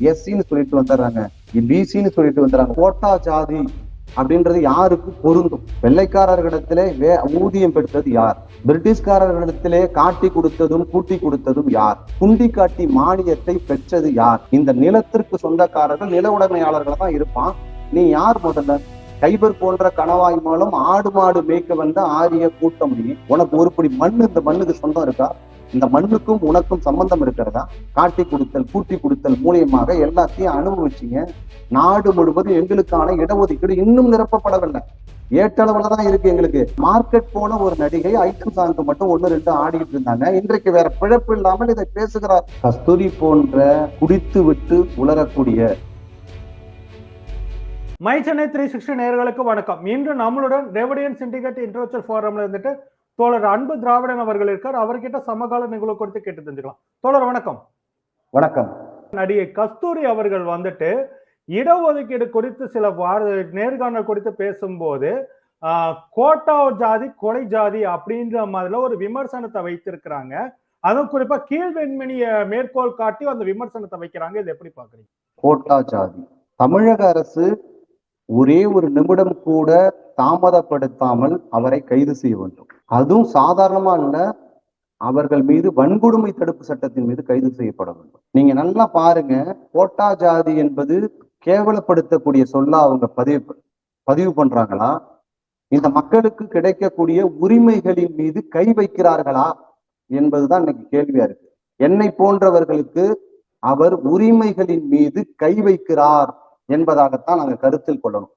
எஸ்சின்னு சொல்லிட்டு வந்துடுறாங்க. பிசின்னு சொல்லிட்டு வந்துடுறாங்க. கோட்டா ஜாதி அப்படின்றது யாருக்கு பொருந்தும்? வெள்ளைக்காரர்களிடத்திலே வே ஊதியம் பெற்றது யார்? பிரிட்டிஷ்காரர்களிடத்திலே காட்டி கொடுத்ததும் கூட்டி கொடுத்ததும் யார்? குண்டி காட்டி மானியத்தை பெற்றது யார்? இந்த நிலத்திற்கு சொந்தக்காரர்கள் நில உடைமையாளர்கள் தான் இருப்பான். நீ யார் முதல்ல? கைபர் போன்ற கணவாய் மூலம் ஆடு மாடு மேய்க்க வந்த ஆரிய கூட்டம் நீ உனக்கு ஒரு படி மண் இந்த மண்ணுக்கு சொந்தம் இருக்கா? இந்த மண்ணுக்கும் உனக்கும் சம்பந்தம் இருக்கிறதா? காட்டி கொடுத்தல் கூட்டி கொடுத்தல் மூலியமாக எல்லாத்தையும் அனுபவிச்சீங்க. நாடு முழுவதும் எங்களுக்கான இடஒதுக்கீடு இன்னும் நிரப்பப்படவில்லை. ஏற்றளவுல தான் இருக்கு எங்களுக்கு. மார்க்கெட் போன ஒரு நடிகை ஐட்டம் சாங்க்கு மட்டும் ஒண்ணு ரெண்டு ஆடிட்டு இருந்தாங்க. இன்றைக்கு வேற பிழப்பு இல்லாமல் இதை பேசுகிறார். கஸ்தூரி போன்ற குடித்து விட்டு உலரக்கூடிய. மை சென்னை த்ரீ சிக்ஸ்டி நேர்களுக்கு வணக்கம். இன்று நம்மளுடன் ரெவடியன் சிண்டிகேட் இன்டர்வச்சல் ஃபோரம்ல இருந்துட்டு தோழர் அன்பு திராவிடன் அவர்கள் இருக்கார். அவர்கிட்ட சமகால நிகழ்வு குறித்து கேட்டு தெரிஞ்சுக்கலாம். தோழர் வணக்கம். வணக்கம். நடிகை கஸ்தூரி அவர்கள் வந்துட்டு இடஒதுக்கீடு குறித்து சில வார- நேர்காணல் குறித்து பேசும்போது ஆஹ், கோட்டா ஜாதி கொலை ஜாதி அப்படின்ற மாதிரில ஒரு விமர்சனத்தை வைத்திருக்கிறாங்க. அதுவும் குறிப்பா கீழ்வெண்மணிய மேற்கோள் காட்டி அந்த விமர்சனத்தை வைக்கிறாங்க. இது எப்படி பாக்குறீங்க கோட்டா ஜாதி. தமிழக அரசு ஒரே ஒரு நிமிடம் கூட தாமதப்படுத்தாமல் அவரை கைது செய்ய வேண்டும். அதுவும் சாதாரணமா இல்ல அவர்கள் மீது வன்கொடுமை தடுப்பு சட்டத்தின் மீது கைது செய்யப்பட வேண்டும். நீங்க நல்லா பாருங்க கோட்டா ஜாதி என்பது கேவலப்படுத்தக்கூடிய சொல்ல அவங்க பதிவு பதிவு பண்றாங்களா? இந்த மக்களுக்கு கிடைக்கக்கூடிய உரிமைகளின் மீது கை வைக்கிறார்களா? என்பதுதான் இன்னைக்கு கேள்வியா இருக்கு. என்னை போன்றவர்களுக்கு அவர் உரிமைகளின் மீது கை வைக்கிறார். என்பதாகத்தான் நாங்க கருத்தில் கொள்ளணும்.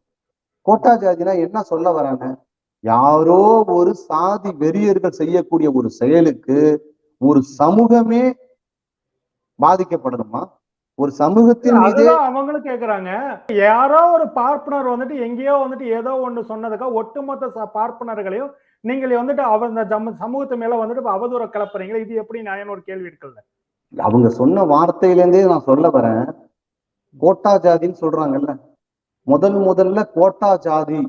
கோட்டா ஜாதினா என்ன சொல்ல வராங்க? யாரோ ஒரு சாதி வெறியர்கள் செய்யக்கூடிய ஒரு செயலுக்கு ஒரு சமூகமே பாதிக்கப்படணுமா? ஒரு சமூகத்தின் மீது அவங்களும் கேக்குறாங்க. யாரோ ஒரு பார்ப்பனர் வந்துட்டு எங்கேயோ வந்துட்டு ஏதோ ஒண்ணு சொன்னதுக்கா ஒட்டுமொத்த பார்ப்பனர்களையும் நீங்கள் வந்துட்டு அவர் இந்த சமூகத்து மேல வந்துட்டு அவதூற கிளப்புறீங்களா இது எப்படி நியாயம் ஒரு கேள்வி இருக்குல்ல. அவங்க சொன்ன வார்த்தையிலேருந்தே நான் சொல்ல வரேன். கோட்டா ஜாதின்னு சொல்றாங்கல்ல. முதல் முதல்ல கோட்டா ஜாதி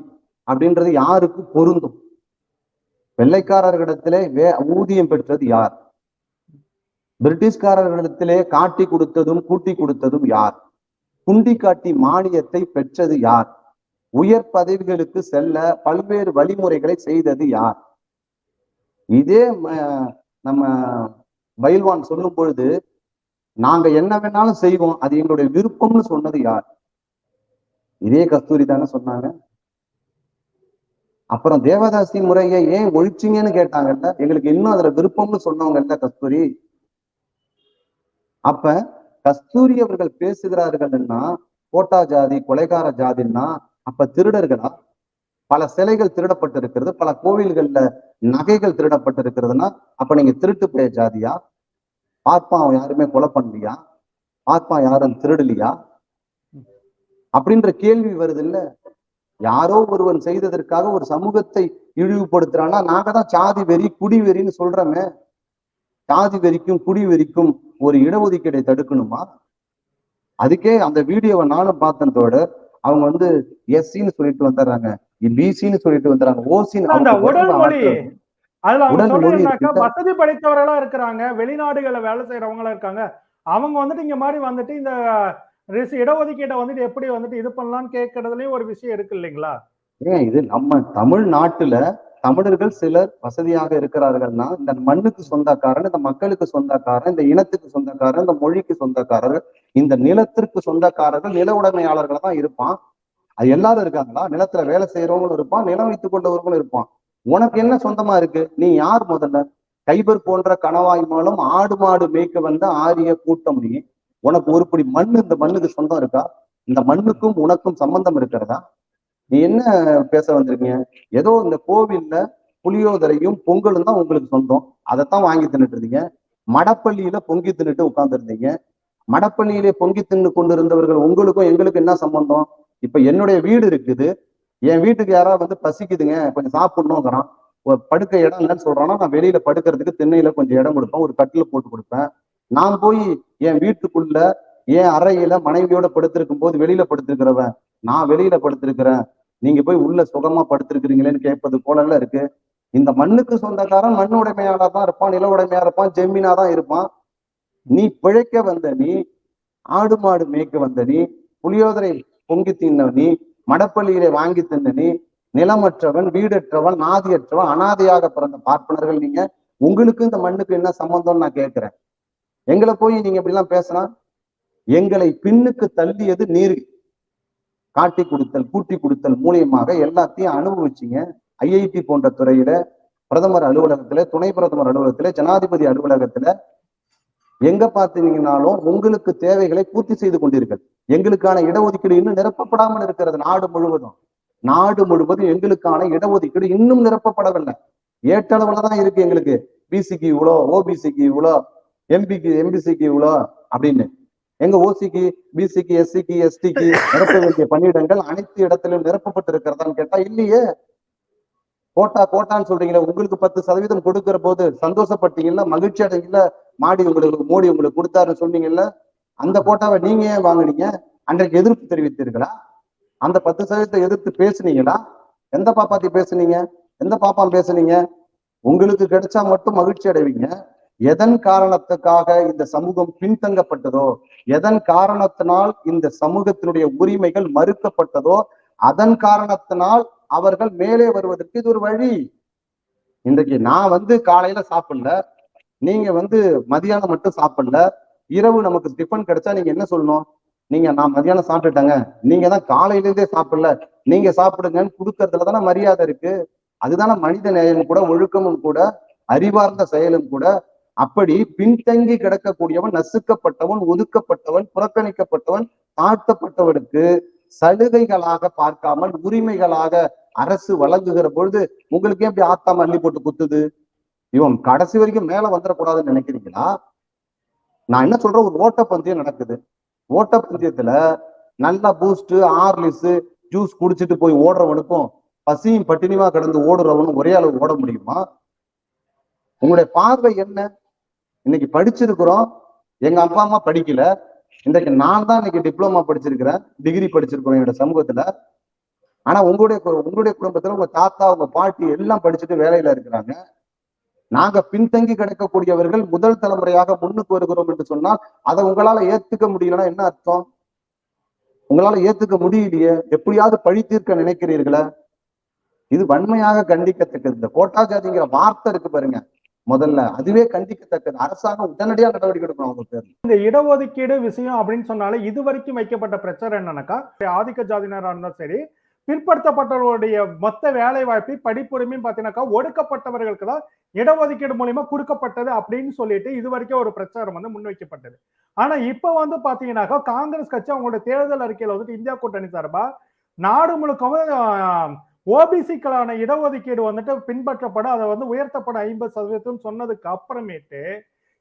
அப்படின்றது யாருக்கு பொருந்தும்? வெள்ளைக்காரர்களிடத்திலே வே ஊதியம் பெற்றது யார்? பிரிட்டிஷ்காரர்களிடத்திலே காட்டி கொடுத்ததும் கூட்டி கொடுத்ததும் யார்? குண்டி காட்டி மானியத்தை பெற்றது யார்? உயர் பதவிகளுக்கு செல்ல பல்வேறு வழிமுறைகளை செய்தது யார்? இதே நம்ம பயில்வான் சொல்லும் பொழுது நாங்க என்ன வேணாலும் செய்வோம். அது எங்களுடைய விருப்பம்னு சொன்னது யார்? இதே கஸ்தூரி தானே சொன்னாங்க. அப்புறம் தேவதாசி முறையை ஏன் ஒழிச்சிங்கன்னு கேட்டாங்கல்ல? எங்களுக்கு இன்னும் அதுல விருப்பம்னு சொன்னவங்கல்ல கஸ்தூரி. அப்ப கஸ்தூரி அவர்கள் பேசுகிறார்கள்னா கோட்டா ஜாதி கொலைகார ஜாதின்னா அப்ப திருடர்களா? பல சிலைகள் திருடப்பட்டிருக்கிறது பல கோவில்கள்ல நகைகள் திருடப்பட்டிருக்கிறதுனா அப்ப நீங்க திருட்டு போய ஜாதியா? ஆத்மாவை யாருமே கொலை பண்ணலையா? ஆத்மா யாரும் திருடலையா? அப்படின்ற கேள்வி வருது இல்ல யாரோ ஒருவன் செய்ததற்காக ஒரு சமூகத்தை இழிவுபடுத்துறான்னா நாங்க தான் சாதி வெறி குடி வெறின்னு சொல்றோமே. சாதி வெறிக்கும் குடி வெறிக்கும் ஒரு இடஒதுக்கீடை தடுக்கணுமா? அதுக்கே அந்த வீடியோவை நானும் பார்த்தேன் அவங்க வந்து எஸ்சின்னு சொல்லிட்டு வந்துடுறாங்க. பிசின்னு சொல்லிட்டு வந்துடுறாங்க. ஓசின்னு அதுல அவங்க சொல்றதுனாக்கா? வசதி படைத்தவர்களா இருக்கிறாங்க. வெளிநாடுகள்ல வேலை செய்யறவங்களா இருக்காங்க. அவங்க வந்துட்டு இங்க மாதிரி வந்துட்டு இந்த இடஒதுக்கீட்டை வந்துட்டு எப்படி வந்துட்டு இது பண்ணலாம்னு கேட்கறதுலயும் ஒரு விஷயம் இருக்கு இல்லைங்களா? ஏன் இது நம்ம தமிழ்நாட்டுல தமிழர்கள் சிலர் வசதியாக இருக்கிறார்கள்னா இந்த மண்ணுக்கு சொந்தக்காரன் இந்த மக்களுக்கு சொந்தக்காரன் இந்த இனத்துக்கு சொந்தக்காரன் இந்த மொழிக்கு சொந்தக்காரர்கள் இந்த நிலத்திற்கு சொந்தக்காரர்கள் நில உடைமையாளர்கள் தான் இருப்பான். அது எல்லாரும் இருக்காங்களா? நிலத்துல வேலை செய்யறவங்களும் இருப்பான் நிலம் வைத்துக் கொண்டவர்களும் இருப்பான். உனக்கு என்ன சொந்தமா இருக்கு? நீ யார் முதல்ல? கைபர் போன்ற கணவாய் மூலம் ஆடு மாடு மேய்க்க வந்த ஆரிய கூட்டம் நீ உனக்கு ஒரு படி மண் இந்த மண்ணுக்கு சொந்தம் இருக்கா? இந்த மண்ணுக்கும் உனக்கும் சம்பந்தம் இருக்கிறதா? நீ என்ன பேச வந்திருக்கீங்க? ஏதோ இந்த கோவில்ல புளியோதரையும் பொங்கலும் தான் உங்களுக்கு சொந்தம். அதைத்தான் வாங்கி தின்னுட்டு இருந்தீங்க. மடப்பள்ளியில பொங்கி தின்னுட்டு உட்கார்ந்துருந்தீங்க மடப்பள்ளியிலே பொங்கி தின்னு கொண்டு இருந்தவர்கள் உங்களுக்கும் எங்களுக்கும் என்ன சம்பந்தம்? இப்ப என்னுடைய வீடு இருக்குது. என் வீட்டுக்கு யாராவது வந்து பசிக்குதுங்க கொஞ்சம் சாப்பிடணுங்கிறான். படுக்க இடம் இல்லைன்னு சொல்றான்னா நான் வெளியில படுக்கிறதுக்கு திண்ணையில கொஞ்சம் இடம் கொடுப்பேன். ஒரு கட்டில போட்டு கொடுப்பேன். நான் போய் என் வீட்டுக்குள்ள என் அறையில மனைவியோட படுத்திருக்கும் போது வெளியில படுத்திருக்கிறவன் நான் வெளியில படுத்திருக்கிறேன். நீங்க போய் உள்ள சுகமா படுத்திருக்கிறீங்களேன்னு கேட்பது போல இருக்கு. இந்த மண்ணுக்கு சொந்தக்காரன் மண் உடைமையாளா தான் இருப்பான் நில உடைமையா இருப்பான் ஜெம்மினா தான் இருப்பான். நீ பிழைக்க வந்த நீ ஆடு மாடு மேய்க்க வந்த நீ புளியோதரை பொங்கி தின்ன நீ மடப்பள்ளியிலே வாங்கி தின்ன நிலமற்றவன் வீடற்றவன் நாதியற்றவன் அனாதையாக பிறந்த பார்ப்பனர்கள் நீங்க. உங்களுக்கு இந்த மண்ணுக்கு என்ன சம்பந்தம்னு நான் கேட்கிறேன். எங்களை போய் நீங்க இப்படிலாம் எல்லாம் பேசினா எங்களை பின்னுக்கு தள்ளியது நீர். காட்டி கொடுத்தல் கூட்டி கொடுத்தல் மூலியமாக எல்லாத்தையும் அனுபவிச்சீங்க. ஐஐடி போன்ற துறையில பிரதமர் அலுவலகத்துல துணை பிரதமர் அலுவலகத்துல ஜனாதிபதி அலுவலகத்துல எங்க பார்த்தீங்கன்னாலும் உங்களுக்கு தேவைகளை பூர்த்தி செய்து கொண்டீர்கள் எங்களுக்கான இடஒதுக்கீடு இன்னும் நிரப்பப்படாமல் இருக்கிறது நாடு முழுவதும். நாடு முழுவதும் எங்களுக்கான இடஒதுக்கீடு இன்னும் நிரப்பப்படவில்லை. ஏற்றளவுல தான் இருக்கு எங்களுக்கு. பிசிக்கு இவ்வளோ ஓபிசிக்கு இவ்வளோ எம்பிக்கு எம்பிசிக்கு இவ்வளோ அப்படின்னு. எங்க ஓசிக்கு பிசிக்கு எஸ்சிக்கு எஸ்டிக்கு நிரப்ப வேண்டிய பணியிடங்கள் அனைத்து இடத்திலும் நிரப்பப்பட்டு இருக்கிறதான்னு கேட்டா இல்லையே. கோட்டா கோட்டான்னு சொல்றீங்களா உங்களுக்கு பத்து சதவீதம் கொடுக்கிற போது சந்தோஷப்பட்டீங்கல்ல மகிழ்ச்சி அடைங்கல்ல மாடி உங்களுக்கு மோடி உங்களுக்கு கொடுத்தாருன்னு சொன்னீங்கல்ல அந்த கோட்டாவை நீங்க ஏன் வாங்குனீங்க? அன்றைக்கு எதிர்ப்பு தெரிவித்தீர்களா? அந்த பத்து சதவீதத்தை எதிர்த்து பேசுனீங்களா? எந்த பாப்பாத்தி பேசுனீங்க? எந்த பாப்பாம் பேசுனீங்க? உங்களுக்கு கிடைச்சா மட்டும் மகிழ்ச்சி அடைவீங்க. எதன் காரணத்துக்காக இந்த சமூகம் பின்தங்கப்பட்டதோ எதன் காரணத்தினால் இந்த சமூகத்தினுடைய உரிமைகள் மறுக்கப்பட்டதோ அதன் காரணத்தினால் அவர்கள் மேலே வருவதற்கு இது ஒரு வழி. இன்றைக்கு நான் வந்து காலையில சாப்பிடல நீங்க வந்து மதியானம் மட்டும் சாப்பிடல இரவு நமக்கு டிஃபன் கிடைச்சா நீங்க என்ன சொல்லணும்? நீங்க நான் மதியானம் சாப்பிட்டுட்டேங்க. நீங்க தான் காலையில இருந்தே சாப்பிடல. நீங்க சாப்பிடுங்கன்னு கொடுக்கறதுல தானே மரியாதை இருக்கு. அதுதானே மனித நேயம் கூட ஒழுக்கமும் கூட அறிவார்ந்த செயலும் கூட. அப்படி பின்தங்கி கிடக்கக்கூடியவன் நசுக்கப்பட்டவன் ஒதுக்கப்பட்டவன் புறக்கணிக்கப்பட்டவன் தாழ்த்தப்பட்டவனுக்கு சலுகைகளாக பார்க்காமல் உரிமைகளாக அரசு வழங்குகிற பொழுது உங்களுக்கு எப்படி ஆத்தாம அள்ளி போட்டு குத்துது? இவன் கடைசி வரைக்கும் மேல வந்துடக்கூடாதுன்னு நினைக்கிறீங்களா? நான் என்ன சொல்றேன்? ஒரு ஓட்டப்பந்தயம் நடக்குது. ஓட்டப்பந்தயத்துல நல்லா பூஸ்ட் ஆர்லிஸ் ஜூஸ் குடிச்சிட்டு போய் ஓடுறவனுக்கும் பசியும் பட்டினியுமா கிடந்து ஓடுறவனும் ஒரே அளவு ஓட முடியுமா? உங்களுடைய பார்வை என்ன? இன்னைக்கு படிச்சிருக்கிறோம். எங்க அப்பா அம்மா படிக்கல. இன்றைக்கு நான் தான் இன்னைக்கு டிப்ளமா படிச்சிருக்கிறேன். டிகிரி படிச்சிருக்கிறோம் என்னோட சமூகத்துல. ஆனா உங்களுடைய கு- உங்களுடைய குடும்பத்துல உங்க தாத்தா உங்க பாட்டி எல்லாம் படிச்சுட்டு வேலையில இருக்கிறாங்க. நாங்க பின்தங்கி கிடக்கக்கூடியவர்கள் முதல் தலைமுறையாக முன்னுக்கு வருகிறோம் என்று சொன்னால் அதை உங்களால ஏத்துக்க முடியலன்னா என்ன அர்த்தம்? உங்களால ஏத்துக்க முடியலையே. எப்படியாவது பழி தீர்க்க நினைக்கிறீர்களா? இது வன்மையாக கண்டிக்கத்தக்கது. இந்த கோட்டா ஜாதிங்கிற வார்த்தை இருக்கு பாருங்க முதல்ல. அதுவே கண்டிக்கத்தக்கது. அரசாங்கம் உடனடியா நடவடிக்கை எடுக்கணும் அவங்க பேர் இந்த இடஒதுக்கீடு விஷயம் அப்படின்னு சொன்னாலே இது வரைக்கும் வைக்கப்பட்ட பிரச்சனை என்னன்னாக்கா ஆதிக்க ஜாதியினரா இருந்தாலும் சரி பிற்படுத்தப்பட்டவர்களுடைய மொத்த வேலை வாய்ப்பை படிப்புரிமையும் பார்த்தீங்கன்னாக்கா ஒடுக்கப்பட்டவர்களுக்கு தான் இடஒதுக்கீடு மூலியமா கொடுக்கப்பட்டது அப்படின்னு சொல்லிட்டு இது வரைக்கும் ஒரு பிரச்சாரம் வந்து முன்வைக்கப்பட்டது. ஆனா இப்ப வந்து பாத்தீங்கன்னாக்கா காங்கிரஸ் கட்சி அவங்களோட தேர்தல் அறிக்கையில வந்துட்டு இந்தியா கூட்டணி சார்பா நாடு முழுக்கவும் ஓபிசிக்களான இடஒதுக்கீடு வந்துட்டு பின்பற்றப்பட அதை வந்து உயர்த்தப்படும் ஐம்பது சதவீதம் சொன்னதுக்கு அப்புறமேட்டு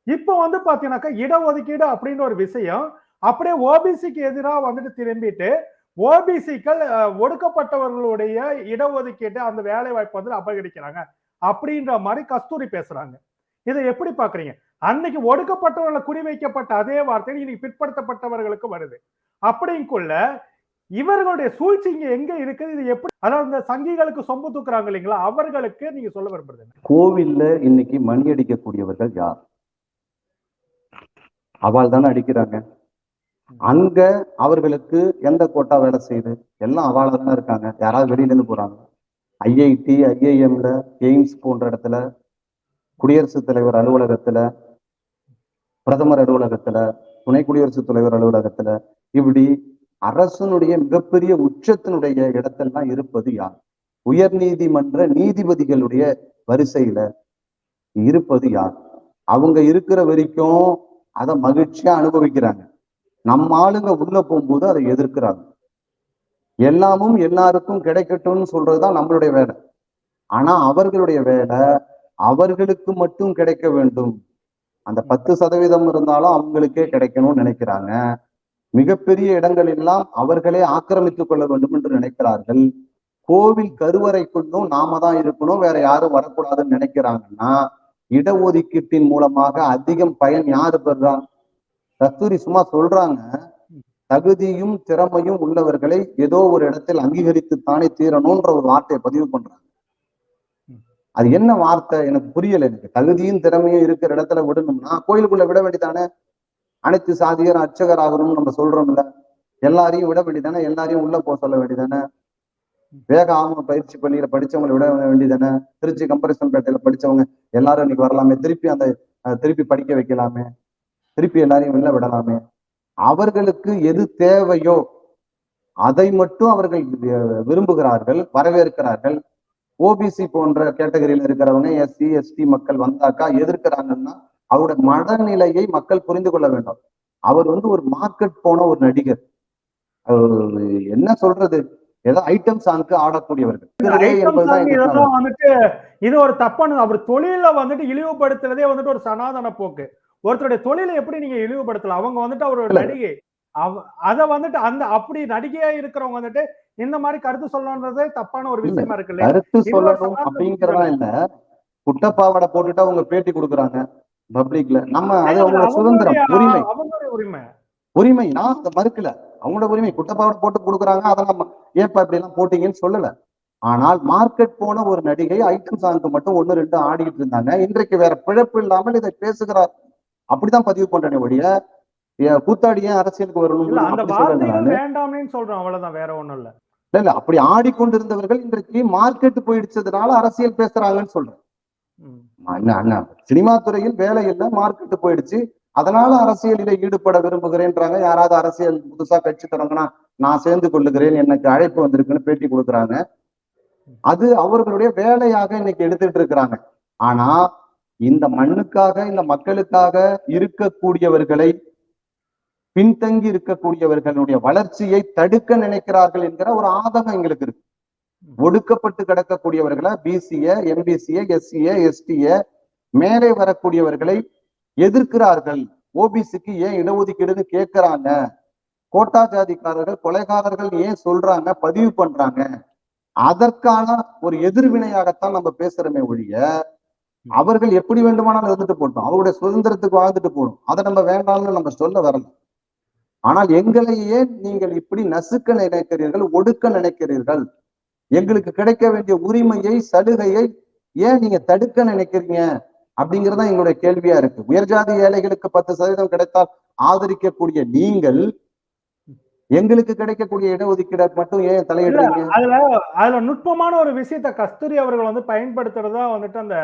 இப்ப வந்து பாத்தீங்கன்னாக்கா இடஒதுக்கீடு அப்படின்ற ஒரு விஷயம் அப்படியே ஓபிசிக்கு எதிராக வந்துட்டு திரும்பிட்டு ஓபிசிக்கள் ஒடுக்கப்பட்டவர்களுடைய இடஒதுக்கீட்டு அந்த வேலை வாய்ப்பு வந்து அபகரிக்கிறாங்க அப்படின்ற மாதிரி கஸ்தூரி பேசுறாங்க. இதை எப்படி பாக்குறீங்க அன்னைக்கு ஒடுக்கப்பட்டவர்களை குறிவைக்கப்பட்ட அதே வார்த்தை இன்னைக்கு பிற்படுத்தப்பட்டவர்களுக்கு வருது. அப்படிங்குள்ள இவர்களுடைய சூழ்ச்சி இங்க எங்க இருக்குது? இது எப்படி? அதாவது இந்த சங்கிகளுக்கு சொம்பு தூக்குறாங்க இல்லைங்களா? அவர்களுக்கு நீங்க சொல்ல விரும்புறது கோவில்ல இன்னைக்கு மணி அடிக்கக்கூடியவர்கள் யார்? அவள் தானே அடிக்கிறாங்க. அங்க அவர்களுக்கு எந்த கோட்டா வேலை செய்யுது? எல்லாம் அவாள இருக்காங்க. யாராவது வெளியில இருந்து போறாங்க. ஐஐடி ஐஐஎம்ல எய்ம்ஸ் போன்ற இடத்துல குடியரசுத் தலைவர் அலுவலகத்துல பிரதமர் அலுவலகத்துல துணை குடியரசுத் தலைவர் அலுவலகத்துல இப்படி அரசனுடைய மிகப்பெரிய உச்சத்தினுடைய இடத்தெல்லாம் இருப்பது யார்? உயர் நீதிமன்ற நீதிபதிகளுடைய வரிசையில இருப்பது யார்? அவங்க இருக்கிற வரைக்கும் அதை மகிழ்ச்சியா அனுபவிக்கிறாங்க. நம்ம ஆளுங்க உள்ள போகும்போது அதை எதிர்க்கிறாங்க. எல்லாமும் எல்லாருக்கும் கிடைக்கட்டும்னு சொல்றதுதான் நம்மளுடைய வேலை. ஆனா அவர்களுடைய வேலை அவர்களுக்கு மட்டும் கிடைக்க வேண்டும். அந்த பத்து சதவீதம் இருந்தாலும் அவங்களுக்கே கிடைக்கணும்னு நினைக்கிறாங்க. மிகப்பெரிய இடங்கள் எல்லாம் அவர்களே ஆக்கிரமித்துக் கொள்ள வேண்டும் என்று நினைக்கிறார்கள். கோவில் கருவறைக்குள்ளும் நாம தான் இருக்கணும் வேற யாரும் வரக்கூடாதுன்னு நினைக்கிறாங்கன்னா இடஒதுக்கீட்டின் மூலமாக அதிகம் பயன் யாரு பெறுறாங்க கஸ்தூரி சும்மா சொல்றாங்க. தகுதியும் திறமையும் உள்ளவர்களை ஏதோ ஒரு இடத்தில் அங்கீகரித்து தானே தீரணும்ன்ற ஒரு வார்த்தையை பதிவு பண்றாங்க. அது என்ன வார்த்தை எனக்கு புரியல எனக்கு. தகுதியும் திறமையும் இருக்கிற இடத்துல விடணும்னா கோயிலுக்குள்ள விட வேண்டியதானே? அனைத்து சாதியர் அர்ச்சகர் ஆகணும்னு நம்ம சொல்றோம்ல. எல்லாரையும் விட வேண்டியதானே? எல்லாரையும் உள்ள போக சொல்ல வேண்டியதானே? வேக ஆம பயிற்சி பள்ளியில படிச்சவங்களை விட வேண்டியதானே? திருச்சி கம்பரிசன் பேட்டையில படிச்சவங்க எல்லாரும் இன்னைக்கு வரலாமே. திருப்பி அந்த திருப்பி படிக்க வைக்கலாமே. திருப்பி எல்லாரையும் வெளில விடலாமே. அவர்களுக்கு எது தேவையோ அதை மட்டும் அவர்கள் விரும்புகிறார்கள் வரவேற்கிறார்கள். ஓபிசி போன்ற கேட்டகரியில இருக்கிறவங்க எஸ்சி எஸ்டி மக்கள் வந்தாக்கா எதிர்க்கிறாங்கன்னா அவருடைய மனநிலையை மக்கள் புரிந்து கொள்ள வேண்டும். அவர் வந்து ஒரு மார்க்கெட் போன ஒரு நடிகர். என்ன சொல்றது? ஏதோ ஐட்டம் சாங்க்கு ஆடக்கூடியவர்கள். இது ஒரு தப்பான அவர் தொழில வந்துட்டு இழிவுபடுத்துறதே வந்துட்டு ஒரு சனாதன போக்கு. ஒருத்தருடைய தொழிலை எப்படி நீங்க இழிவுபடுத்தலாம்? அவங்க வந்துட்டு அவர் ஒரு இல்ல. நடிகை. அத வந்துட்டு அந்த அப்படி நடிகையா இருக்கிறவங்க வந்துட்டு இந்த மாதிரி கருத்து சொல்லணுன்றதே தப்பான ஒரு. விஷயமா இருக்கு இல்லையா? கருத்து சொல்லணும் அப்படிங்கறதா இல்ல. குட்டப்பாவடை போட்டுட்டு அவங்க பேட்டி கொடுக்குறாங்க பப்ளிக்ல. நம்ம அது அவங்களோட சுதந்திரம் உரிமை. உரிமை. உரிமை. நான் அதை மறுக்கல. அவங்களோட உரிமை. குட்டப்பாவடை போட்டு கொடுக்குறாங்க. அதை நம்ம ஏப்பா இப்படி எல்லாம் போட்டீங்கன்னு சொல்லல. ஆனால் மார்க்கெட் போன ஒரு நடிகை ஐட்டம் சாங்க்கு மட்டும் ஒண்ணு ரெண்டு ஆடிட்டு இருந்தாங்க. இன்றைக்கு வேற பிழப்பு இல்லாமல் இதை பேசுகிறார். அப்படிதான் பதிவு பண்றேனே ஒழிய ஏ, கூத்தாடி ஏன் அரசியலுக்கு வரணும். வேண்டாமேன்னு சொல்றோம் அவ்வளவுதான் வேற ஒண்ணும் இல்ல. இல்ல இல்ல அப்படி ஆடிக்கொண்டிருந்தவர்கள் இன்றைக்கு மார்க்கெட் போயிடுச்சதுனால அரசியல் பேசுறாங்கன்னு சொல்றேன். சினிமா துறையில் வேலை இல்ல மார்க்கெட் போயிடுச்சு. அதனால அரசியலில ஈடுபட விரும்புகிறேன்றாங்க. யாராவது அரசியல் புதுசா கட்சி தொடங்கினா நான் சேர்ந்து கொள்ளுகிறேன் எனக்கு அழைப்பு வந்திருக்குன்னு பேட்டி கொடுக்குறாங்க. அது அவர்களுடைய வேலையாக இன்னைக்கு எடுத்துட்டு இருக்கிறாங்க. ஆனா இந்த மண்ணுக்காக இந்த மக்களுக்காக இருக்கக்கூடியவர்களை பின்தங்கி இருக்கக்கூடியவர்களுடைய வளர்ச்சியை தடுக்க நினைக்கிறார்கள் என்கிற ஒரு ஆதங்கம் எங்களுக்கு இருக்கு. ஒடுக்கப்பட்டு கிடக்கக்கூடியவர்களை பிசிய எம்பிசிய எஸ்சிய எஸ்டிய மேலே வரக்கூடியவர்களை எதிர்க்கிறார்கள். ஓபிசிக்கு ஏன் இடஒதுக்கீடுன்னு கேட்கிறாங்க கோட்டா ஜாதிக்காரர்கள் கொலைகாரர்கள் ஏன் சொல்றாங்க பதிவு பண்றாங்க. அதற்கான ஒரு எதிர்வினையாகத்தான் நம்ம பேசுறோமே ஒழிய அவர்கள் எப்படி வேண்டுமானாலும் இருந்துட்டு போட்டோம் அவருடைய சுதந்திரத்துக்கு வாழ்ந்துட்டு போகணும். அதை நம்ம வேண்டாம்னு நம்ம சொல்ல வரல. ஆனால் எங்களை ஏன் நீங்கள் இப்படி நசுக்க நினைக்கிறீர்கள் ஒடுக்க நினைக்கிறீர்கள்? எங்களுக்கு கிடைக்க வேண்டிய உரிமையை சலுகையை ஏன் நீங்க தடுக்க நினைக்கிறீங்க? அப்படிங்கறதா எங்களுடைய கேள்வியா இருக்கு. உயர்ஜாதி ஏழைகளுக்கு பத்து சதவீதம் கிடைத்தால் ஆதரிக்கக்கூடிய நீங்கள் எங்களுக்கு கிடைக்கக்கூடிய இடஒதுக்கீடை மட்டும் ஏன் தலையிடுறீங்க? அதுல அதுல நுட்பமான ஒரு விஷயத்த கஸ்தூரி அவர்கள் வந்து பயன்படுத்துறதா வந்துட்டு அந்த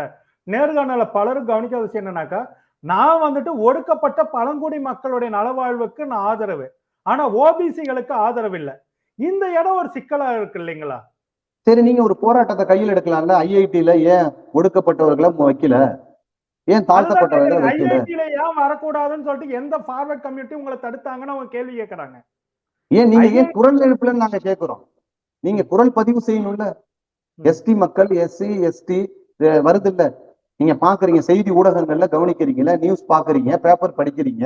நேர்காணல பலரும் கவனிக்காத விஷயம் என்னன்னாக்கா நான் வந்துட்டு ஒடுக்கப்பட்ட பழங்குடி மக்களுடைய நலவாழ்வுக்கு நான் ஆதரவு. ஆனா ஓபிசிகளுக்கு ஆதரவு இல்லை இந்த இடம் ஒரு சிக்கலா இருக்கு இல்லைங்களா? சரி நீங்க ஒரு போராட்டத்தை கையில் எடுக்கலாம்ல? ஐஐடில ஏன் ஒடுக்கப்பட்டவர்களை வைக்கல? ஏன் தாழ்த்தப்பட்டவர்களை வைக்கல? ஐஐடியில ஏன் வரக்கூடாதுன்னு சொல்லிட்டு எந்த ஃபார்வர்ட் கம்யூனிட்டி உங்களை தடுத்தாங்கன்னு அவங்க கேள்வி கேட்கறாங்க ஏன் நீங்க ஏன் குரல் எழுப்புலன்னு நாங்க கேக்குறோம்? நீங்க குரல் பதிவு செய்யணும்ல. எஸ்டி மக்கள் எஸ்சி எஸ்டி வருது இல்ல? நீங்க பாக்குறீங்க செய்தி ஊடகங்கள்ல கவனிக்கிறீங்கல்ல நியூஸ் பாக்குறீங்க பேப்பர் படிக்கிறீங்க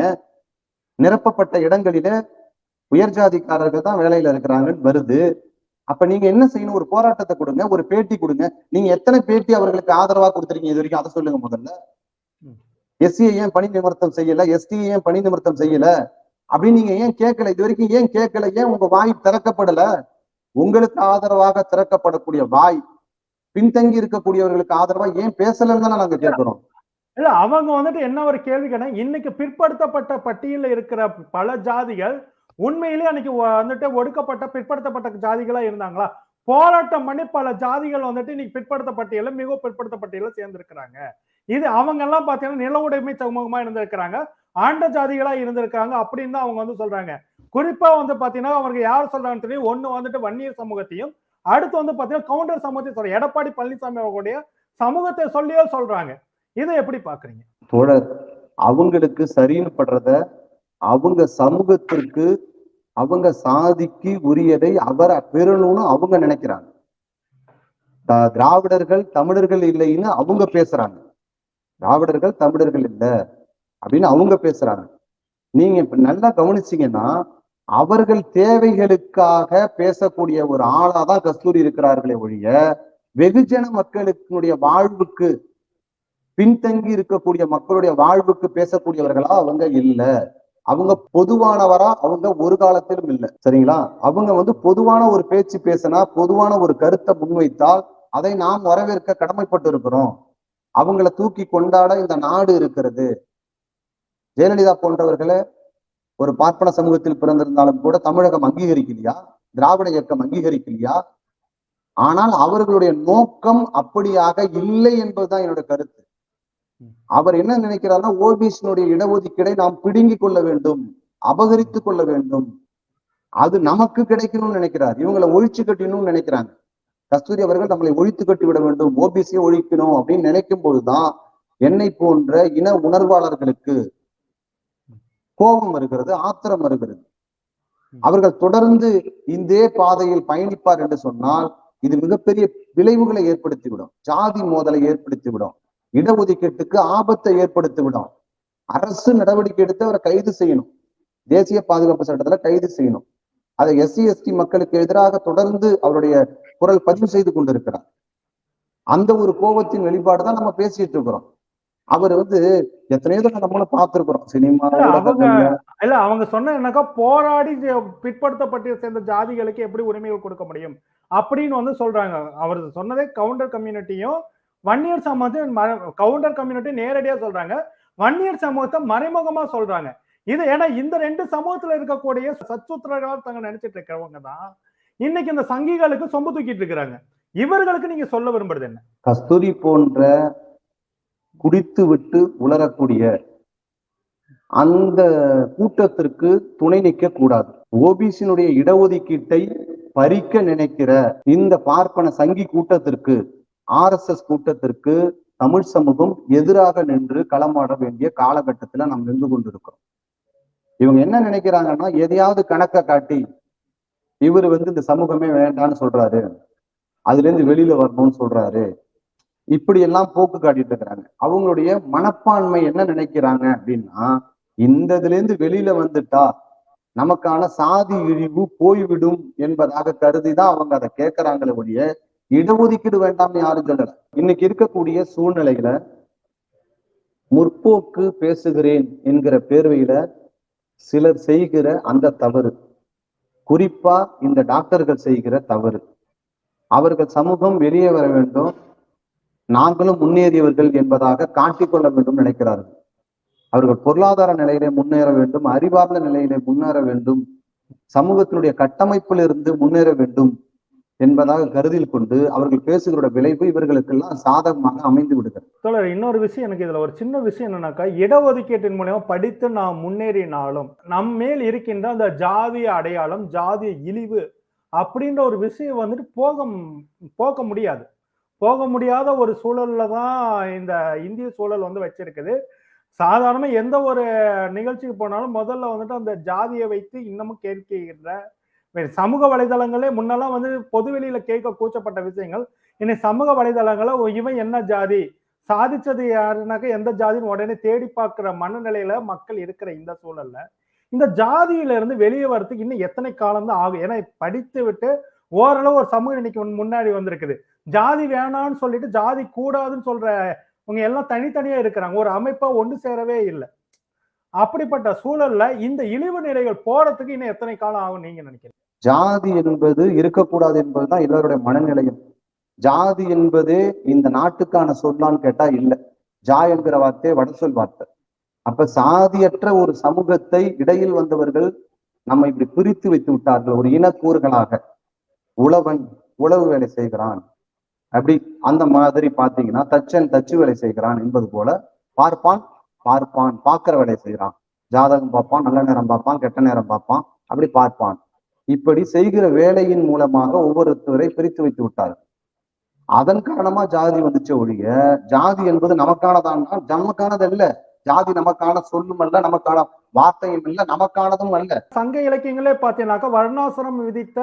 நிரப்பப்பட்ட இடங்களில உயர் ஜாதிக்காரர்கள் தான் வேலையில இருக்கிறாங்கன்னு வருது. அப்ப நீங்க என்ன செய்யணும்? ஒரு போராட்டத்தை கொடுங்க ஒரு பேட்டி கொடுங்க. நீங்க எத்தனை பேட்டி அவர்களுக்கு ஆதரவா கொடுத்துருக்கீங்க இது வரைக்கும்? அதை சொல்லுங்க முதல்ல. எஸ்சியை ஏன் பணி நிமிர்த்தம் செய்யல? எஸ்டி ஏன் பணி நிமிர்த்தம் செய்யல? அப்படின்னு நீங்க ஏன் கேட்கல? இது வரைக்கும் ஏன் கேட்கல? ஏன் உங்க வாய் திறக்கப்படல? உங்களுக்கு ஆதரவாக திறக்கப்படக்கூடிய வாய் பின்தங்கி இருக்கக்கூடியவர்களுக்கு ஆதரவா ஏன் பேசலன்னு தானே நாங்க கேட்கிறோம் இல்ல அவங்க வந்துட்டு என்ன ஒரு கேள்வி கேட்டா இன்னைக்கு பிற்படுத்தப்பட்ட பட்டியலில் இருக்கிற பல ஜாதிகள் உண்மையிலேயே அன்னைக்கு வந்துட்டு ஒடுக்கப்பட்ட பிற்படுத்தப்பட்ட ஜாதிகளா இருந்தாங்களா? போராட்டம் பண்ணி பல ஜாதிகள் வந்துட்டு இன்னைக்கு பிற்படுத்தப்பட்டியல மிக பிற்படுத்தப்பட்டியல சேர்ந்திருக்கிறாங்க. இது அவங்க எல்லாம் பாத்தீங்கன்னா நில உடைமை சமூகமா இருந்திருக்கிறாங்க. ஆண்ட ஜாதிகளா இருந்திருக்காங்க அப்படின்னு தான் அவங்க வந்து சொல்றாங்க. குறிப்பா வந்து பாத்தீங்கன்னா அவங்க யார் சொல்றாங்கன்னு தெரியும். ஒண்ணு வந்துட்டு வன்னியர் சமூகத்தையும் அடுத்து வந்து பாத்தீங்கன்னா கவுண்டர் சமூகத்தை சொல்றாங்க எடப்பாடி பழனிசாமி அவர்களுடைய சமூகத்தை சொல்லியே சொல்றாங்க. இதை எப்படி பாக்குறீங்க? தோழர் அவங்களுக்கு சரின்னு படுறத அவங்க சமூகத்திற்கு அவங்க சாதிக்கு உரியதை அவர் பெறணும்னு அவங்க நினைக்கிறாங்க. திராவிடர்கள் தமிழர்கள் இல்லைன்னு அவங்க பேசுறாங்க. திராவிடர்கள் தமிழர்கள் இல்லை அப்படின்னு அவங்க பேசுறாங்க. நீங்க இப்ப நல்லா கவனிச்சீங்கன்னா அவர்கள் தேவைகளுக்காக பேசக்கூடிய ஒரு ஆளாதான் கஸ்தூரி இருக்கிறார்களே ஒழிய வெகுஜன மக்களுடைய வாழ்வுக்கு பின்தங்கி இருக்கக்கூடிய மக்களுடைய வாழ்வுக்கு பேசக்கூடியவர்களா அவங்க இல்ல. அவங்க பொதுவானவரா அவங்க ஒரு காலத்திலும் இல்ல. சரிங்களா? அவங்க வந்து பொதுவான ஒரு பேச்சு பேசினா பொதுவான ஒரு கருத்தை முன்வைத்தால் அதை நாம் வரவேற்க கடமைப்பட்டு இருக்கிறோம் அவங்கள தூக்கி கொண்டாட இந்த நாடு இருக்கிறது. ஜெயலலிதா போன்றவர்களை ஒரு பார்ப்பன சமூகத்தில் பிறந்திருந்தாலும் கூட தமிழகம் அங்கீகரிக்கலையா? திராவிட இயக்கம் அங்கீகரிக்கலையா? ஆனால் அவர்களுடைய நோக்கம் அப்படியாக இல்லை என்பதுதான் என்னோட கருத்து. அவர் என்ன நினைக்கிறாருன்னா ஓபிசியினுடைய இடஒதுக்கீடை நாம் பிடுங்கிக் கொள்ள வேண்டும் அபகரித்துக் கொள்ள வேண்டும். அது நமக்கு கிடைக்கணும்னு நினைக்கிறார். இவங்களை ஒழிச்சு கட்டணும்னு நினைக்கிறாங்க. கஸ்தூரி அவர்கள் நம்மளை ஒழித்து கட்டி விட வேண்டும் ஓபிசியை ஒழிக்கணும் அப்படின்னு நினைக்கும் போதுதான் என்னை போன்ற இன உணர்வாளர்களுக்கு கோபம் வருகிறது ஆத்திரம் வருகிறது. அவர்கள் தொடர்ந்து இந்த பாதையில் பயணிப்பார் என்று சொன்னால் இது மிகப்பெரிய விளைவுகளை ஏற்படுத்திவிடும். ஜாதி மோதலை ஏற்படுத்திவிடும். இடஒதுக்கீட்டுக்கு ஆபத்தை ஏற்படுத்திவிடும். அரசு நடவடிக்கை எடுத்து அவரை கைது செய்யணும். தேசிய பாதுகாப்பு சட்டத்துல கைது செய்யணும். அதை எஸ்சி எஸ்டி மக்களுக்கு எதிராக தொடர்ந்து அவருடைய குரல் பதிவு செய்து கொண்டிருக்கிறார். அந்த ஒரு கோபத்தின் வெளிப்பாடு தான் நம்ம பேசிட்டு இருக்கிறோம். அவர் வந்து எத்தனையோ தடவை நம்மளும் பார்த்திருக்கிறோம். சினிமா அவங்க. இல்ல அவங்க சொன்ன என்னக்கா போராடி பிற்படுத்தப்பட்டு சேர்ந்த ஜாதிகளுக்கு எப்படி உரிமைகள் கொடுக்க முடியும்? அப்படின்னு வந்து சொல்றாங்க. அவர் சொன்னதே கவுண்டர் கம்யூனிட்டியும் வன்னியர் சமூகத்தையும் கவுண்டர் கம்யூனிட்டி நேரடியா சொல்றாங்க. வன்னியர் சமூகத்தை மறைமுகமா சொல்றாங்க. இது ஏன்னா இந்த ரெண்டு சமூகத்துல இருக்கக்கூடிய சச்சுத்திரர்களா தங்க நினைச்சிட்டு இருக்கிறவங்க தான் இன்னைக்கு இந்த சங்கிகளுக்கு சொம்பு தூக்கிட்டு இருக்கிறாங்க. இவர்களுக்கு நீங்க சொல்ல விரும்புறது என்ன? கஸ்தூரி போன்ற குடித்து விட்டு உலரக்கூடிய. அந்த கூட்டத்திற்கு துணை நிற்க கூடாது ஓபிசியினுடைய இடஒதுக்கீட்டை பறிக்க நினைக்கிற இந்த பார்ப்பன சங்கி கூட்டத்திற்கு ஆர் எஸ் எஸ் கூட்டத்திற்கு தமிழ் சமூகம் எதிராக நின்று களமாட வேண்டிய காலகட்டத்துல நாம் நின்று கொண்டிருக்கிறோம். இவங்க என்ன நினைக்கிறாங்கன்னா எதையாவது கணக்க காட்டி இவர் வந்து இந்த சமூகமே வேண்டான்னு சொல்றாரு. அதுல இருந்து வெளியில வரணும்னு சொல்றாரு. இப்படி எல்லாம் போக்கு காட்டிட்டு இருக்கிறாங்க. அவங்களுடைய மனப்பான்மை என்ன நினைக்கிறாங்க அப்படின்னா இந்த இதுல இருந்து வெளியில வந்துட்டா நமக்கான சாதி இழிவு போய்விடும் என்பதாக கருதிதான் அவங்க அதை கேட்கறாங்களே ஒழிய இடஒதுக்கீடு வேண்டாம்னு யாரும் சொல்லல. இன்னைக்கு இருக்கக்கூடிய சூழ்நிலையில முற்போக்கு பேசுகிறேன் என்கிற பேர்வையில சிலர் செய்கிற அந்த தவறு. குறிப்பா இந்த டாக்டர்கள் செய்கிற தவறு. அவர்கள் சமூகம் வெளியே வர வேண்டும். நாங்களும் முன்னேறியவர்கள் என்பதாக காட்டிக்கொள்ள வேண்டும் நினைக்கிறார்கள். அவர்கள் பொருளாதார நிலையிலே முன்னேற வேண்டும் அறிவார்ந்த நிலையிலே முன்னேற வேண்டும் சமூகத்தினுடைய கட்டமைப்பிலிருந்து முன்னேற வேண்டும் என்பதாக கருதில் கொண்டு அவர்கள் பேசுகிற விளைவு இவர்களுக்கெல்லாம் சாதகமாக அமைந்து விடுகிறது. தோழர் இன்னொரு விஷயம் எனக்கு இதுல ஒரு சின்ன விஷயம் என்னன்னாக்கா இடஒதுக்கீட்டின் மூலயமா படித்து நாம் முன்னேறினாலும் நம் மேல் இருக்கின்ற அந்த ஜாதிய அடையாளம் ஜாதிய இழிவு அப்படின்ற ஒரு விஷயம் வந்துட்டு போக போக முடியாது. போக முடியாத ஒரு சூழல்ல தான் இந்த இந்திய சூழல் வந்து வச்சிருக்குது. சாதாரணமா எந்த ஒரு நிகழ்ச்சிக்கு போனாலும் முதல்ல வந்துட்டு அந்த ஜாதியை வைத்து இன்னமும் கேட்கின்ற சமூக வலைதளங்களே முன்னெல்லாம் வந்து பொதுவெளியில கேட்க கூச்சப்பட்ட விஷயங்கள். இன்னை சமூக வலைதளங்கள இவன் என்ன ஜாதி? சாதிச்சது யாருனாக்க எந்த ஜாதின்னு உடனே தேடி பார்க்கிற மனநிலையில மக்கள் இருக்கிற இந்த சூழல்ல. இந்த ஜாதியில இருந்து வெளியே வர்றதுக்கு இன்னும் எத்தனை காலம் தான் ஆகும்? ஏன்னா படித்து விட்டு ஓரளவு ஒரு சமூகம் இன்னைக்கு முன்னாடி வந்திருக்குது. ஜாதி வேணாம்னு சொல்லிட்டு ஜாதி கூடாதுன்னு சொல்ற இவங்க எல்லாம் தனித்தனியா இருக்கிறாங்க. ஒரு அமைப்பா ஒன்று சேரவே இல்லை. அப்படிப்பட்ட சூழல்ல இந்த இழிவு நிலைகள் போறதுக்கு இன்னும் எத்தனை காலம் ஆகும் நீங்க நினைக்கிறீங்க? ஜாதி என்பது இருக்கக்கூடாது என்பதுதான் எல்லாருடைய மனநிலையும். ஜாதி என்பது இந்த நாட்டுக்கான சொல்லான்னு கேட்டா இல்ல. ஜா என்கிற வார்த்தை வடசொல் வார்த்தை. அப்ப சாதியற்ற ஒரு சமூகத்தை இடையில் வந்தவர்கள் நம்ம இப்படி பிரித்து வைத்து விட்டார்கள். ஒரு இனக்கூறுகளாக உழவன் உழவு வேலை செய்கிறான். அப்படி அந்த மாதிரி பாத்தீங்கன்னா தச்சன் தச்சு வேலை செய்கிறான் என்பது போல பார்ப்பான் பார்ப்பான் பார்க்கிற வேலை செய்கிறான். ஜாதகம் பார்ப்பான் நல்ல நேரம் பார்ப்பான் கெட்ட நேரம் பார்ப்பான் அப்படி பார்ப்பான். இப்படி செய்கிற வேலையின் மூலமாக ஒவ்வொருத்தரை பிரித்து வைத்து விட்டார். அதன் காரணமா ஜாதி வந்துச்சு ஒழிய ஜாதி என்பது நமக்கானதான். நமக்கானது அல்ல. ஜாதி நமக்கான சொல்லும் அல்ல நமக்கான வார்த்தையும் இல்ல நமக்கானதும் அல்ல. சங்க இலக்கியங்களே பாத்தீங்கன்னாக்கா வர்ணாசிரம் விதித்த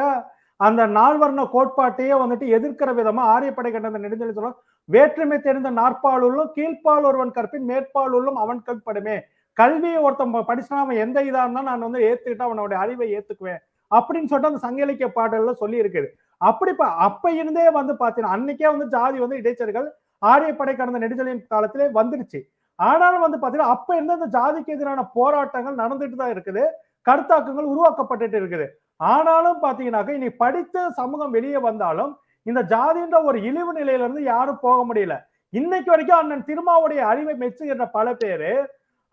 அந்த நால்வர்ண கோட்பாட்டையே வந்துட்டு எதிர்க்கிற விதமா ஆரியப்படை கண்ட நெடுஞ்சலி சொல்றோம் வேற்றுமை தெரிந்த நாற்பாலுள்ளும் கீழ்ப்பால் ஒருவன் கற்பின் மேற்பாலுள்ளும் அவன் கற்படுமே. கல்வியை ஒருத்தன் படிச்சுனா அவன் எந்த இதா இருந்தா நான் வந்து ஏத்துக்கிட்டு அவனோட அறிவை ஏத்துக்குவேன். அப்படின்னு சொல்லிட்டு அந்த சங்க இலக்கிய பாடல்ல சொல்லி இருக்குது அப்படி ப- அப்ப இருந்தே வந்து பாத்தீங்கன்னா அன்னைக்கே வந்து ஜாதி வந்து இடைச்சர்கள் ஆரியப்படை கடந்த நெடுஞ்சலின் காலத்திலே வந்துருச்சு. ஆனாலும் வந்து பாத்தீங்கன்னா அப்ப இருந்த அந்த ஜாதிக்கு எதிரான போராட்டங்கள் நடந்துட்டு தான் இருக்குது. கருத்தாக்கங்கள் உருவாக்கப்பட்டுட்டு இருக்குது. ஆனாலும் பாத்தீங்கன்னாக்க இனி படித்த சமூகம் வெளியே வந்தாலும் இந்த ஜாதின்ற ஒரு இழிவு நிலையில இருந்து யாரும் போக முடியல. இன்னைக்கு வரைக்கும் அண்ணன் திருமாவுடைய அறிவை மெச்சுகின்ற பல பேரு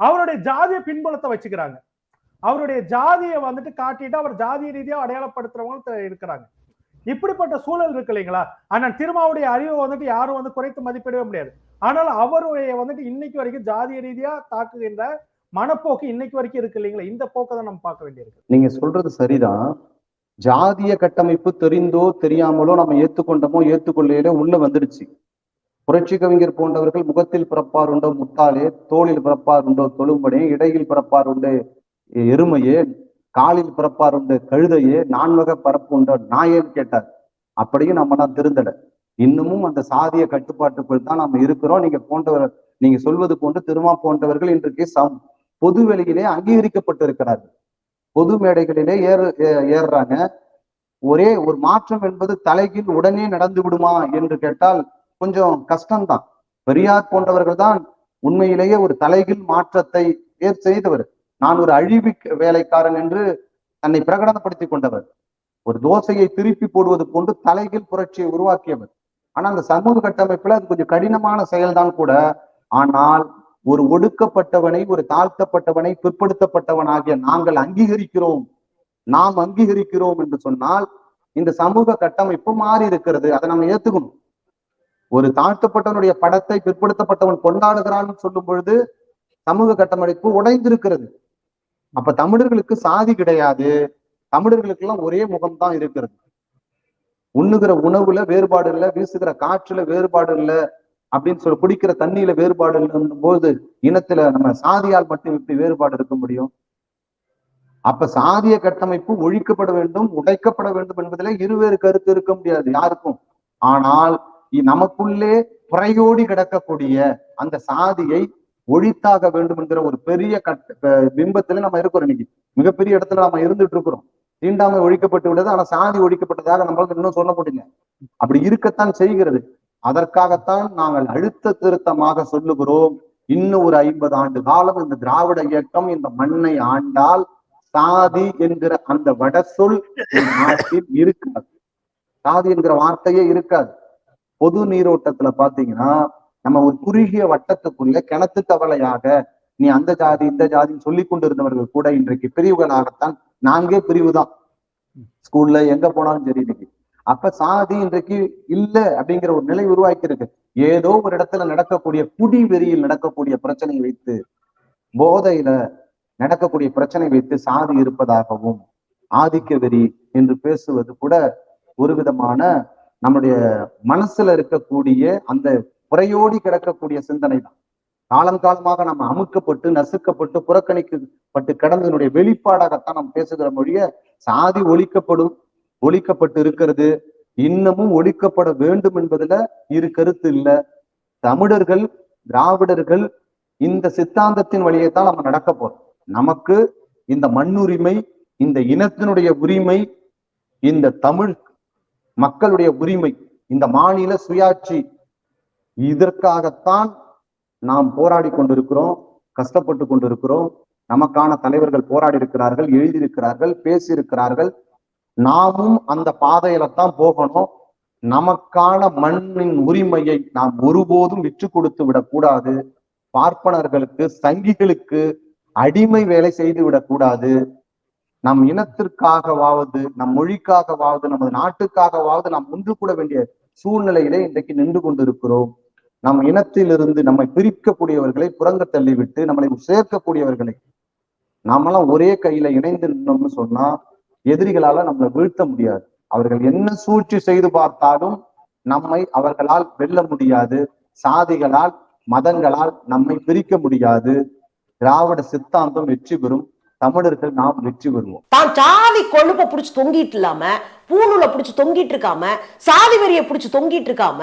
அவருடைய ஜாதிய பின்புலத்தை வச்சுக்கிறாங்க. அவருடைய ஜாதியை வந்துட்டு காட்டிட்டு அவர் ஜாதி ரீதியா அடையாளப்படுத்துறவங்க இருக்கிறாங்க. இப்படிப்பட்ட சூழல் இருக்கு இல்லைங்களா? அண்ணன் திருமாவுடைய அறிவை வந்துட்டு யாரும் வந்து குறைத்து மதிப்பிடவே முடியாது. ஆனால் அவருடைய வந்துட்டு இன்னைக்கு வரைக்கும் ஜாதிய ரீதியா தாக்குகின்ற மனப்போக்கு இன்னைக்கு வரைக்கும் இருக்கு இல்லைங்களா? இந்த போக்கை தான் நம்ம பார்க்க வேண்டியிருக்கு. நீங்க சொல்றது சரிதான். ஜாதிய கட்டமைப்பு தெரிந்தோ தெரியாமலோ நம்ம ஏத்துக்கொண்டோமோ ஏத்துக்கொள்ளையிலே உள்ள வந்துடுச்சு. புரட்சி கவிஞர் போன்றவர்கள் முகத்தில் பிறப்பார் உண்டோ முட்டாளே தோளில் பிறப்பார் உண்டோ தொழும்படே இடையில் பிறப்பார் உண்டு எருமையே காலில் பிறப்பார் உண்டு கழுதையே நான்வகை பரப்பு உண்டோ நாயேன்னு கேட்டார். அப்படியும் நம்ம நான் திருந்தட. இன்னமும் அந்த சாதிய கட்டுப்பாட்டுக்குள் தான் நம்ம இருக்கிறோம். நீங்க போன்றவர் நீங்க சொல்வது போன்று திருமா போன்றவர்கள் இன்றைக்கு சம் பொது வெளியிலே அங்கீகரிக்கப்பட்டிருக்கிறார்கள். பொது மேடைகளிலே ஏறு ஏ- ஏறுறாங்க. ஒரே ஒரு மாற்றம் என்பது தலைகீழ் உடனே நடந்து விடுமா என்று கேட்டால் கொஞ்சம் கஷ்டம்தான். பெரியார் போன்றவர்கள் தான் உண்மையிலேயே ஒரு தலைகீழ் மாற்றத்தை ஏற் செய்தவர். நான் ஒரு அழிவு வேலைக்காரன் என்று தன்னை பிரகடனப்படுத்திக் கொண்டவர். ஒரு தோசையை திருப்பி போடுவது போன்று தலைகீழ் புரட்சியை உருவாக்கியவர். ஆனா அந்த சமூக கட்டமைப்புல அது கொஞ்சம் கடினமான செயல்தான் கூட. ஆனால் ஒரு ஒடுக்கப்பட்டவனை ஒரு தாழ்த்தப்பட்டவனை பிற்படுத்தப்பட்டவன் ஆகிய நாங்கள் அங்கீகரிக்கிறோம். நாம் அங்கீகரிக்கிறோம் என்று சொன்னால் இந்த சமூக கட்டமைப்பு மாறி இருக்கிறது? அதை நம்ம ஏத்துக்கணும். ஒரு தாழ்த்தப்பட்டவனுடைய படத்தை பிற்படுத்தப்பட்டவன் கொண்டாடுகிறான்னு சொல்லும் பொழுது சமூக கட்டமைப்பு உடைந்திருக்கிறது. அப்ப தமிழர்களுக்கு சாதி கிடையாது. தமிழர்களுக்கு எல்லாம் ஒரே முகம்தான் இருக்கிறது. உண்ணுகிற உணவுல வேறுபாடு இல்லை வீசுகிற காற்றுல வேறுபாடு இல்லை. அப்படின்னு சொல்லி குடிக்கிற தண்ணியில வேறுபாடு இல்லைன்னும் போது இனத்துல நம்ம சாதியால் மட்டும் இப்படி வேறுபாடு இருக்க முடியும்? அப்ப சாதிய கட்டமைப்பு ஒழிக்கப்பட வேண்டும் உடைக்கப்பட வேண்டும் என்பதில் இருவேறு கருத்து இருக்க முடியாது யாருக்கும். ஆனால் நமக்குள்ளே புறையோடி கிடக்கக்கூடிய அந்த சாதியை ஒழித்தாக வேண்டும் என்கிற ஒரு பெரிய கட்ட பிம்பத்துல நம்ம இருக்கிறோம் இன்னைக்கு. மிகப்பெரிய இடத்துல நம்ம இருந்துட்டு இருக்கிறோம். தீண்டாமை ஒழிக்கப்பட்டு விடுது ஆனா சாதி ஒழிக்கப்பட்டதாக நம்மளால இன்னும் சொல்ல முடியல. அப்படி இருக்கத்தான் செய்கிறது. அதற்காகத்தான் நாங்கள் அழுத்த திருத்தமாக சொல்லுகிறோம். இன்னும் ஒரு ஐம்பது ஆண்டு காலம் இந்த திராவிட இயக்கம் இந்த மண்ணை ஆண்டால் சாதி என்கிற அந்த வட சொல் நாட்டில் இருக்காது. சாதி என்கிற வார்த்தையே இருக்காது. பொது நீரோட்டத்துல பாத்தீங்கன்னா நம்ம ஒரு குறுகிய வட்டத்துக்குள்ள கிணத்து தவளையாக நீ அந்த ஜாதி இந்த ஜாதின்னு சொல்லி கொண்டிருந்தவர்கள் கூட இன்றைக்கு பிரிவுகளாகத்தான் நான்கே பிரிவு தான் ஸ்கூல்ல எங்க போனாலும் சரி இன்னைக்கு அப்ப சாதி இன்றைக்கு இல்ல அப்படிங்கிற ஒரு நிலை உருவாக்கி இருக்கு ஏதோ ஒரு இடத்துல நடக்கக்கூடிய குடி வெறியில் நடக்கக்கூடிய பிரச்சனை வைத்து போதையில நடக்கக்கூடிய பிரச்சனை வைத்து சாதி இருப்பதாகவும் ஆதிக்க வெறி என்று பேசுவது கூட ஒரு விதமான நம்முடைய மனசுல இருக்கக்கூடிய அந்த புறையோடி கிடக்கக்கூடிய சிந்தனை தான். காலம் காலமாக நம்ம அமுக்கப்பட்டு நசுக்கப்பட்டு புறக்கணிக்கப்பட்டு கிடந்ததனுடைய வெளிப்பாடாகத்தான் நாம் பேசுகிற மொழிய சாதி ஒழிக்கப்படும் ஒழிக்கப்பட்டு இருக்கிறது இன்னமும் ஒழிக்கப்பட வேண்டும் என்பதுல இரு கருத்து இல்ல. தமிழர்கள் திராவிடர்கள் இந்த சித்தாந்தத்தின் வழியை தான் நம்ம நடக்க போறோம். நமக்கு இந்த மண்ணுரிமை இந்த இனத்தினுடைய உரிமை இந்த தமிழ் மக்களுடைய உரிமை இந்த மாநில சுயாட்சி இதற்காகத்தான் நாம் போராடி கொண்டிருக்கிறோம் கஷ்டப்பட்டு கொண்டிருக்கிறோம். நமக்கான தலைவர்கள் போராடி இருக்கிறார்கள் எழுதியிருக்கிறார்கள் பேசியிருக்கிறார்கள். நாமும் அந்த பாதையில தான் போகணும். நமக்கான மண்ணின் உரிமையை நாம் ஒருபோதும் விற்று கொடுத்து விடக்கூடாது. பார்ப்பனர்களுக்கு சங்கிகளுக்கு அடிமை வேலை செய்து விடக்கூடாது. நம் இனத்திற்காகவாவது நம் மொழிக்காகவாவது நமது நாட்டுக்காகவாவது நாம் ஒன்று கூட வேண்டிய சூழ்நிலையிலே இன்றைக்கு நின்று கொண்டிருக்கிறோம். நம் இனத்திலிருந்து நம்மை பிரிக்கக்கூடியவர்களை புறங்க தள்ளிவிட்டு நம்மளை சேர்க்கக்கூடியவர்களை நாமெல்லாம் ஒரே கையில இணைந்து நின்னோம்னு சொன்னா எதிரிகளால நம்மளை வீழ்த்த முடியாது. அவர்கள் என்ன சூழ்ச்சி செய்து பார்த்தாலும் நம்மை அவர்களால் வெல்ல முடியாது. சாதிகளால் மதங்களால் நம்மை பிரிக்க முடியாது. திராவிட சித்தாந்தம் வெற்றி பெறும். தமிழர்கள் நாம் வெற்றி பெறுவோம். தான் சாதி கொழுப்பை புடிச்சு தொங்கிட்டு இல்லாம பூணூலை பிடிச்சு தொங்கிட்டு இருக்காம சாதி வரியை புடிச்சு தொங்கிட்டு இருக்காம